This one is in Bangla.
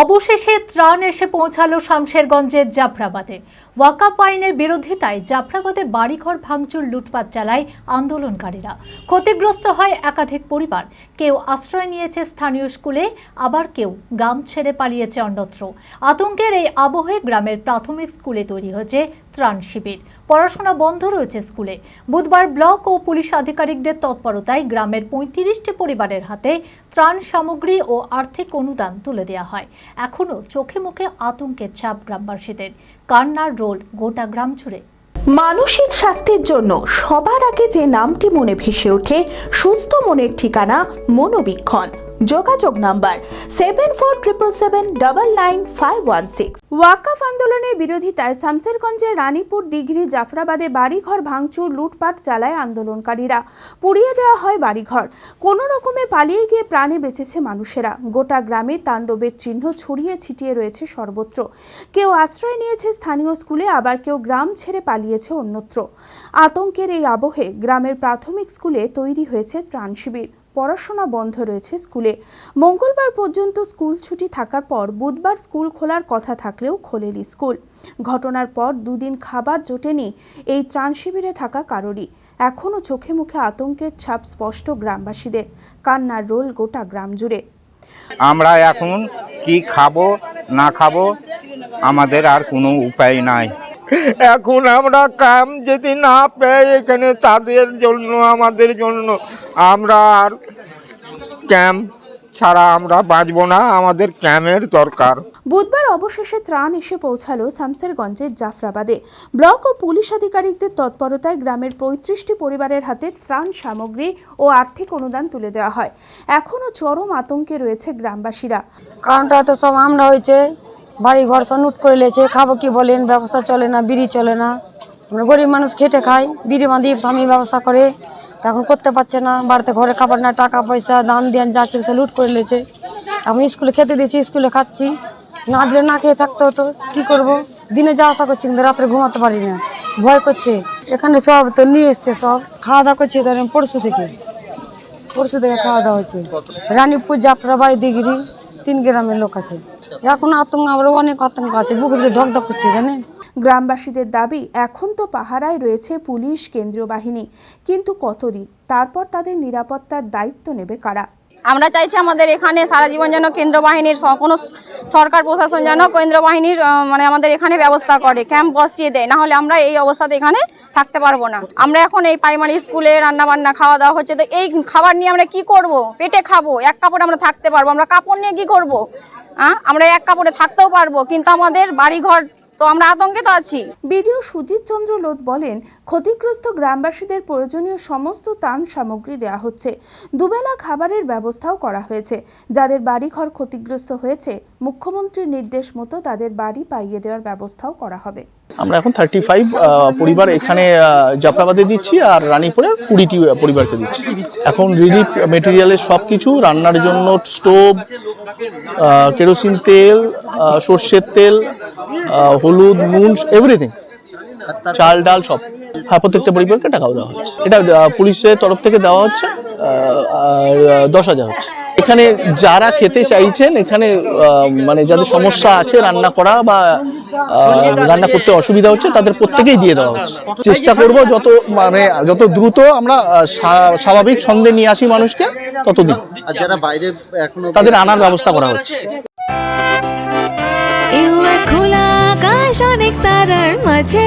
অবশেষে ত্রাণ এসে পৌঁছালো শামশেরগঞ্জের জাফরাবাদে। ওয়াকাপ আইনের বিরোধিতায় জাফরাবাদে বাড়িঘর ভাঙচুর লুটপাট চালায় আন্দোলনকারীরা। ক্ষতিগ্রস্ত হয় একাধিক পরিবার। কেউ আশ্রয় নিয়েছে স্থানীয় স্কুলে, আবার কেউ গ্রাম ছেড়ে পালিয়েছে অন্যত্র। আতঙ্কের এই আবহে গ্রামের প্রাথমিক স্কুলে তৈরি হয়েছে ত্রাণ শিবির। পড়াশোনা বন্ধ রয়েছে স্কুলে। বুধবার ব্লক ও পুলিশ আধিকারিকদের তৎপরতায় গ্রামের পঁয়ত্রিশটি পরিবারের হাতে ত্রাণ সামগ্রী ও আর্থিক অনুদান তুলে দেওয়া হয়। এখনও চোখে মুখে আতঙ্কের ছাপ গ্রামবাসীদের। কান্নার রোল গোটা গ্রাম জুড়ে। মানসিক স্বাস্থ্যের জন্য সবার আগে যে নামটি মনে ভেসে ওঠে, সুস্থ মনের ঠিকানা মনোবীক্ষণ। যোগাযোগ number seven four triple seven double nine five one six ওয়াকাফ আন্দোলনের বিরোধিতায় শামসেরগঞ্জের রানীপুর দিঘরি জাফরাবাদে বাড়িঘর ভাঙচুর, লুটপাট চালায় আন্দোলনকারীরা। পুড়িয়ে দেওয়া হয় বাড়িঘর। কোনো রকমে পালিয়ে গিয়ে প্রাণে বেঁচেছে মানুষেরা। গোটা গ্রামে তাণ্ডবের চিহ্ন ছড়িয়ে ছিটিয়ে রয়েছে সর্বত্র। কেউ আশ্রয় নিয়েছে স্থানীয় স্কুলে, আবার কেউ গ্রাম ছেড়ে পালিয়েছে অন্যত্র। আতঙ্কের এই আবহে গ্রামের প্রাথমিক স্কুলে তৈরি হয়েছে ত্রাণ শিবির। পড়াশোনা বন্ধ রয়েছে স্কুলে। মঙ্গলবার পর্যন্ত স্কুল ছুটি থাকার পর বুধবার স্কুল খোলার কথা থাকলেও খোলেনি স্কুল। ঘটনার পর দুদিন খাবার জোটেনি এই ত্রাণ শিবিরে থাকা কারোরই। এখনও চোখে মুখে আতঙ্কের ছাপ স্পষ্ট গ্রামবাসীদের। কান্নার রোল গোটা গ্রাম জুড়ে। আমরা এখন কি খাব, না খাব, আমাদের আর কোনো উপায় নাই। এখন আমরা কাম যদি না পাই এখানে তাদের জন্য আমাদের জন্য আমরা আর ক্যাম্প ছাড়া আমরা বাঁচবো না আমাদের ক্যাম্পের দরকার। বুধবার অবশেষে ত্রাণ এসে পৌঁছালো শামসেরগঞ্জের জাফরাবাদে। ব্লক ও পুলিশ আধিকারিকদের তৎপরতায় গ্রামের পঁয়ত্রিশটি পরিবারের হাতে ত্রাণ সামগ্রী ও আর্থিক অনুদান তুলে দেওয়া হয়। এখনও চরম আতঙ্কে রয়েছে গ্রামবাসীরা। কারণটা তো সব আমরা হয়েছে। বাড়ি ঘর সব লুট করে লেছে, খাব কি বলেন, ব্যবসা চলে না, বিড়ি চলে না। আমরা গরিব মানুষ খেটে খাই, বিড়ি বাঁধি স্বামী ব্যবসা করে এখন করতে পারছে না, বাড়িতে ঘরে খাবার না, টাকা পয়সা, দান দেন যাচ্ছে সে লুট করে লেছে। এখন স্কুলে খেতে দিয়েছি, স্কুলে খাচ্ছি। না দিলে না খেয়ে থাকতে হতো, কী করব? দিনে যা আশা করছি, কিন্তু রাত্রে ঘুমাতে পারি না। ভয় করছে। এখানে সব তো নিয়ে এসছে সব। খাওয়া দাওয়া করছে ধরেন পরশু থেকে। পরশু থেকে খাওয়া দাওয়া হয়েছে। রানীপুর জাফরাবাই দিগরি। তিন গ্রামের লোক আছে। এখন আতঙ্ক আমরা অনেক আতঙ্ক আছে বুকে ধক ধক করছে, জানেন? গ্রামবাসীদের দাবি, এখন তো পাহারায় রয়েছে পুলিশ, কেন্দ্রীয় বাহিনী। কিন্তু কতদিন? তারপর তাদের নিরাপত্তার দায়িত্ব নেবে কারা? আমরা চাইছি আমাদের এখানে সারা জীবন যেন কেন্দ্র বাহিনীর কোনো সরকার প্রশাসন যেন কেন্দ্র বাহিনীর মানে আমাদের এখানে ব্যবস্থা করে, ক্যাম্প বসিয়ে দেয়, না হলে আমরা এই অবস্থাতে এখানে থাকতে পারব না। আমরা এখন এই প্রাইমারি স্কুলে রান্না বান্না খাওয়া দাওয়া হচ্ছে, তো এই খাবার নিয়ে আমরা কি করব? পেটে খাব, এক কাপড়ে আমরা থাকতে পারব, আমরা কাপড় নিয়ে কি করব? আমরা এক কাপড়ে থাকতেও পারব, কিন্তু আমাদের বাড়ি ঘর তো আমরা আতঙ্কে তো আছি। বিডিও সুজিত চন্দ্র লোধ বলেন, ক্ষতিগ্রস্ত গ্রামবাসীদের প্রয়োজনীয় সমস্ত ত্রাণ সামগ্রী দেওয়া হচ্ছে। দুবেলা খাবারের ব্যবস্থাও করা হয়েছে। যাদের বাড়িঘর ক্ষতিগ্রস্ত হয়েছে মুখ্যমন্ত্রীর নির্দেশ মতো তাদের বাড়ি পাইয়ে দেওয়ার ব্যবস্থাও করা হবে। আমরা এখন থার্টি ফাইভ পরিবার এখানে জাফরাবাদে দিচ্ছি আর রানীপুরে কুড়িটি পরিবারকে দিচ্ছি। এখন রিলিফ মেটেরিয়ালের সব কিছু রান্নার জন্য স্টোভ কেরোসিন তেল সর্ষের তেল হলুদ, নুন এভরিথিং চাল, ডাল সব। হ্যাঁ প্রত্যেকটা পরিবারকে টাকাও দেওয়া হচ্ছে। এটা পুলিশের তরফ থেকে দেওয়া হচ্ছে আর দশ হাজার হচ্ছে। এখানে যারা খেতে চাইছেন এখানে মানে যাদের সমস্যা আছে রান্না করা বা রান্না করতে অসুবিধা হচ্ছে তাদের প্রত্যেকেই দিয়ে দেওয়া হচ্ছে। চেষ্টা করব যত মানে যত দ্রুত আমরা স্বাভাবিক ছন্দে নিয়ে আসি মানুষকে ততদিন। যারা বাইরে এখনও তাদের আনার ব্যবস্থা করা হচ্ছে। খোলা আকাশ অনেক তারার মাঝে